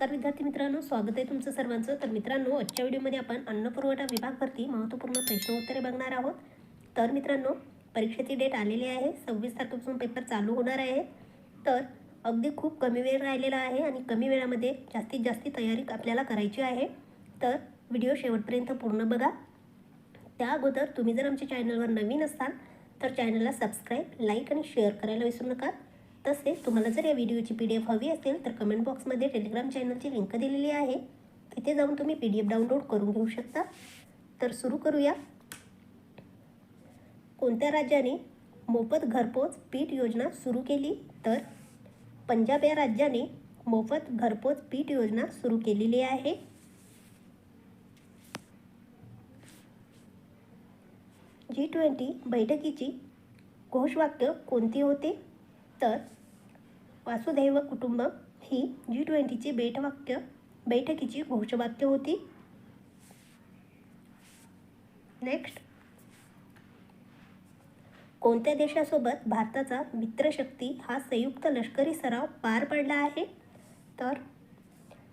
नमस्कार विद्यार्थी मित्रांनो स्वागत आहे तुमचं सर्वांचं. तर मित्रांनो आजच्या व्हिडिओमध्ये आपण अन्न पुरवठा विभागवरती महत्त्वपूर्ण प्रश्न उत्तरे बघणार आहोत. तर मित्रांनो परीक्षेची डेट आलेली आहे. सव्वीस तारखेपासून पेपर चालू होणार आहे. तर अगदी खूप कमी वेळ राहिलेला आहे आणि कमी वेळामध्ये जास्तीत जास्त तयारी आपल्याला करायची आहे. तर व्हिडिओ शेवटपर्यंत पूर्ण बघा. त्या अगोदर तुम्ही जर आमच्या चॅनलवर नवीन असाल तर चॅनलला सबस्क्राईब लाईक आणि शेअर करायला विसरू नका. तसेच तुम्हाला जर या व्हिडिओची पी डी एफ हवी असेल तर कमेंट बॉक्समध्ये टेलिग्राम चॅनलची लिंक दिलेली आहे. तिथे जाऊन तुम्ही पी डी एफ डाउनलोड करून घेऊ शकता. तर सुरू करूया. कोणत्या राज्याने मोफत घरपोच पीठ योजना सुरू केली? तर पंजाब या राज्याने मोफत घरपोच पीठ योजना सुरू केलेली आहे. जी ट्वेंटी बैठकीची घोषवाक्य कोणती होती? तर वासुदैव कुटुंब ही जी ट्वेंटीची बैठवाक्य बैठकीची घोषवाक्य होती. नेक्स्ट कोणत्या देशासोबत भारताचा मित्रशक्ती हा संयुक्त लष्करी सराव पार पडला आहे? तर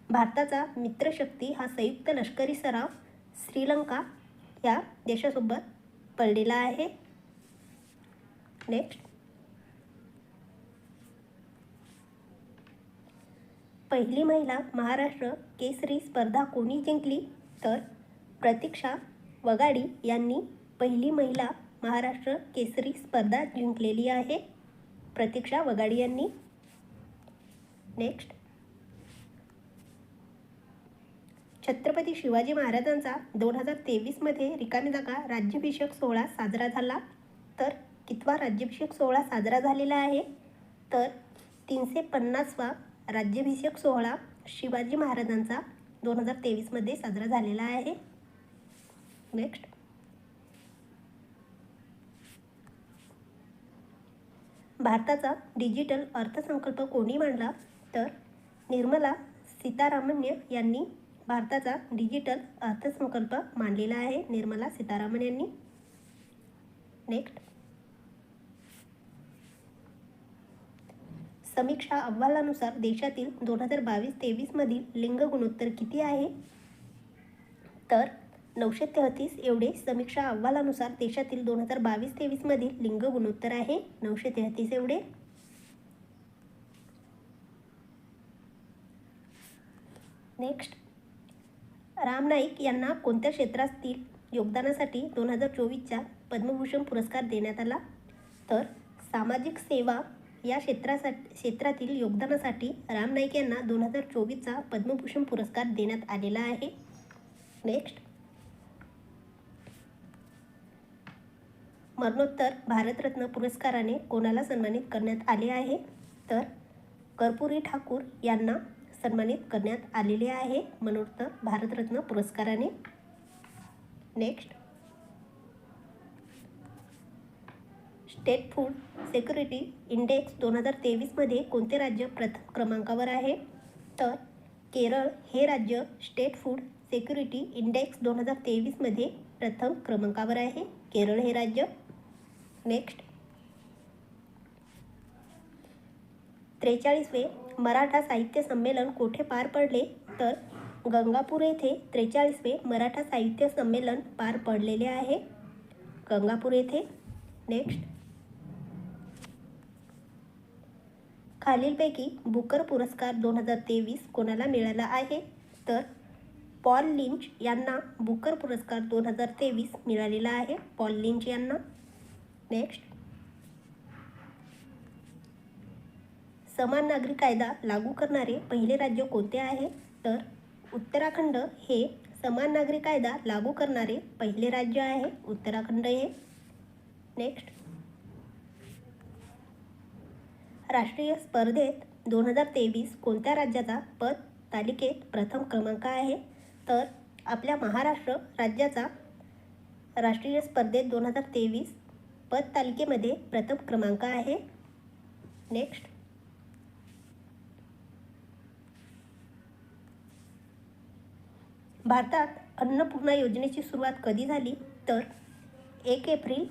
भारताचा मित्रशक्ती हा संयुक्त लष्करी सराव श्रीलंका या देशासोबत पडलेला आहे. नेक्स्ट पहिली महिला महाराष्ट्र केसरी स्पर्धा कोणी जिंकली? तर प्रतीक्षा वगाडी यांनी पहिली महिला महाराष्ट्र केसरी स्पर्धा जिंकलेली आहे. प्रतीक्षा वगाडी यांनी. नेक्स्ट छत्रपती शिवाजी महाराजांचा दोन हजार तेवीसमध्ये रिकामी जागा राज्याभिषेक सोहळा साजरा झाला. तर कितवा राज्याभिषेक सोहळा साजरा झालेला आहे? तर तीनशे पन्नासवा राज्याभिषेक सोहळा शिवाजी महाराजांचा दोन हजार तेवीसमध्ये साजरा झालेला आहे. नेक्स्ट भारताचा डिजिटल अर्थसंकल्प कोणी मांडला? तर निर्मला सीतारामन्य यांनी भारताचा डिजिटल अर्थसंकल्प मांडलेला आहे. निर्मला सीतारामन यांनी. नेक्स्ट समीक्षा अहवालानुसार देशातील दोन हजार बावीस तेवीसमधील लिंग गुणोत्तर किती आहे? तर नऊशे तेहतीस एवढे समीक्षा अहवालानुसार देशातील दोन हजार बावीस तेवीसमधील लिंग गुणोत्तर आहे. नऊशे तेहतीस एवढे. नेक्स्ट. राम नाईक यांना कोणत्या क्षेत्रातील योगदानासाठी दोन हजार चोवीसच्या पद्मभूषण पुरस्कार देण्यात आला? तर सामाजिक सेवा या क्षेत्रासाठी क्षेत्रातील योगदानासाठी राम नाईक यांना दोन हजार चोवीसचा पद्मभूषण पुरस्कार देण्यात आलेला आहे. नेक्स्ट मरणोत्तर भारतरत्न पुरस्काराने कोणाला सन्मानित करण्यात आले आहे? तर कर्पुरी ठाकूर यांना सन्मानित करण्यात आलेले आहे मरणोत्तर भारतरत्न पुरस्काराने. Next state food security index दोन हजार तेवीसमध्ये कोणते राज्य प्रथम क्रमांकावर आहे? तर केरळ हे राज्य स्टेट फूड सेक्युरिटी इंडेक्स दोन हजार तेवीसमध्ये प्रथम क्रमांकावर आहे. केरळ हे राज्य. नेक्स्ट. त्रेचाळीसवे मराठा साहित्य संमेलन कोठे पार पडले? तर गंगापूर येथे त्रेचाळीसवे मराठा साहित्य संमेलन पार पडलेले आहे. गंगापूर येथे. नेक्स्ट. खालीलपैकी बुकर पुरस्कार दोन हजार तेवीस कोणाला मिळाला आहे? तर पॉल लिंच यांना बुकर पुरस्कार दोन हजार तेवीस मिळालेला आहे. पॉल लिंच यांना. नेक्स्ट समान नागरी कायदा लागू करणारे पहिले राज्य कोणते आहे? तर उत्तराखंड हे समान नागरी कायदा लागू करणारे पहिले राज्य आहे. उत्तराखंड हे. नेक्स्ट राष्ट्रीय स्पर्धेत दोन हजार तेवीस कोणत्या राज्याचा पद तालिकेत प्रथम क्रमांक आहे? तर आपल्या महाराष्ट्र राज्याचा राष्ट्रीय स्पर्धेत दोन हजार तेवीस पद तालिकेमध्ये प्रथम क्रमांक आहे. नेक्स्ट भारतात अन्नपूर्णा योजनेची सुरुवात कधी झाली? तर एक एप्रिल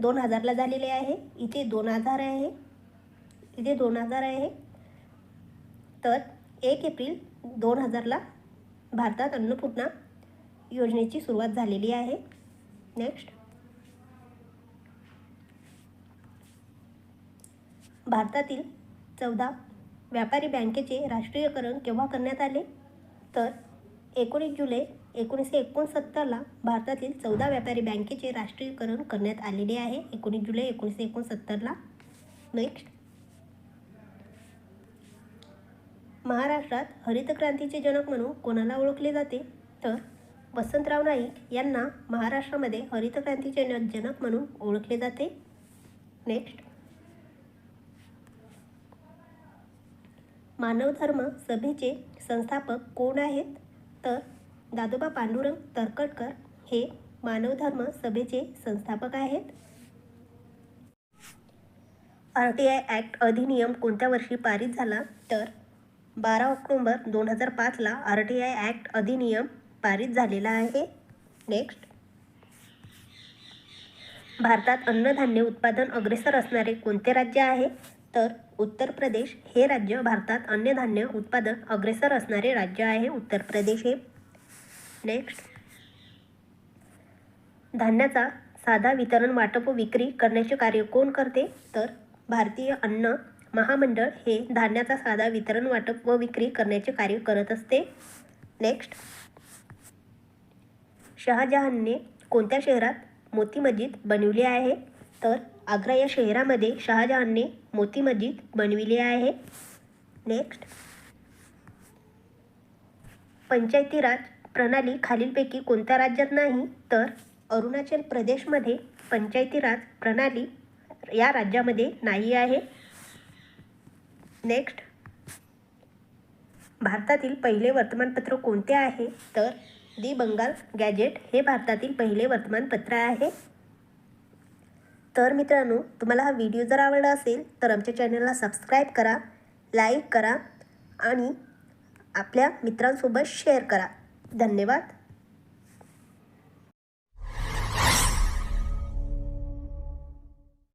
दोन हजारला झालेले आहे. इथे दोन हजार आहे. इथे दोन हजार आहे. तर एक एप्रिल दोन हजारला भारतात अन्नपूर्णा योजनेची सुरुवात झालेली आहे. नेक्स्ट भारतातील चौदा व्यापारी बँकेचे राष्ट्रीयकरण केव्हा करण्यात आले? तर एकोणीस जुलै एकोणीसशे एकोणसत्तरला भारतातील चौदा व्यापारी बँकेचे राष्ट्रीयकरण करण्यात आलेले आहे. एकोणीस जुलै एकोणीसशे एकोणसत्तरला नेक्स्ट महाराष्ट्रात हरित क्रांतीचे जनक म्हणून कोणाला ओळखले जाते? तर वसंतराव नाईक यांना महाराष्ट्रामध्ये हरित क्रांतीचे जनक म्हणून ओळखले जाते. नेक्स्ट. मानवधर्म सभेचे संस्थापक कोण आहेत? तर दादोबा पांडुरंग तरकटकर हे मानवधर्म सभेचे संस्थापक आहेत. आर टी आय ॲक्ट अधिनियम कोणत्या वर्षी पारित झाला? तर बारा ऑक्टोंबर दोन हजार पाचला आर टी आय ॲक्ट अधिनियम पारित झालेला आहे. नेक्स्ट. भारतात अन्नधान्य उत्पादन अग्रेसर असणारे कोणते राज्य आहे? तर उत्तर प्रदेश हे राज्य भारतात अन्नधान्य उत्पादन अग्रेसर असणारे राज्य आहे उत्तर प्रदेश हे. नेक्स्ट. धान्याचा साधा वितरण वाटप व विक्री करण्याचे कार्य कोण करते? तर भारतीय अन्न महामंडळ हे धान्याचा साधा वितरण वाटप व विक्री करण्याचे कार्य करत असते. नेक्स्ट शहाजहानने कोणत्या शहरात मोती मस्जिद बनविली आहे? तर आग्रा या शहरामध्ये शहाजहानने मोती मस्जिद बनविली आहे. नेक्स्ट पंचायती राज प्रणाली खालीलपैकी कोणत्या राज्यात नाही? तर अरुणाचल प्रदेशमध्ये पंचायती राज प्रणाली या राज्यामध्ये नाही आहे. नेक्स्ट भारतातील पहिले वर्तमानपत्र कोणते आहे? तर दी बंगाल गॅजेट हे भारतातील पहिले वर्तमानपत्र आहे. तर मित्रांनो तुम्हाला हा व्हिडिओ जर आवडला असेल तर आमच्या चॅनलला सबस्क्राईब करा लाईक करा आणि आपल्या मित्रांसोबत शेअर करा. धन्यवाद.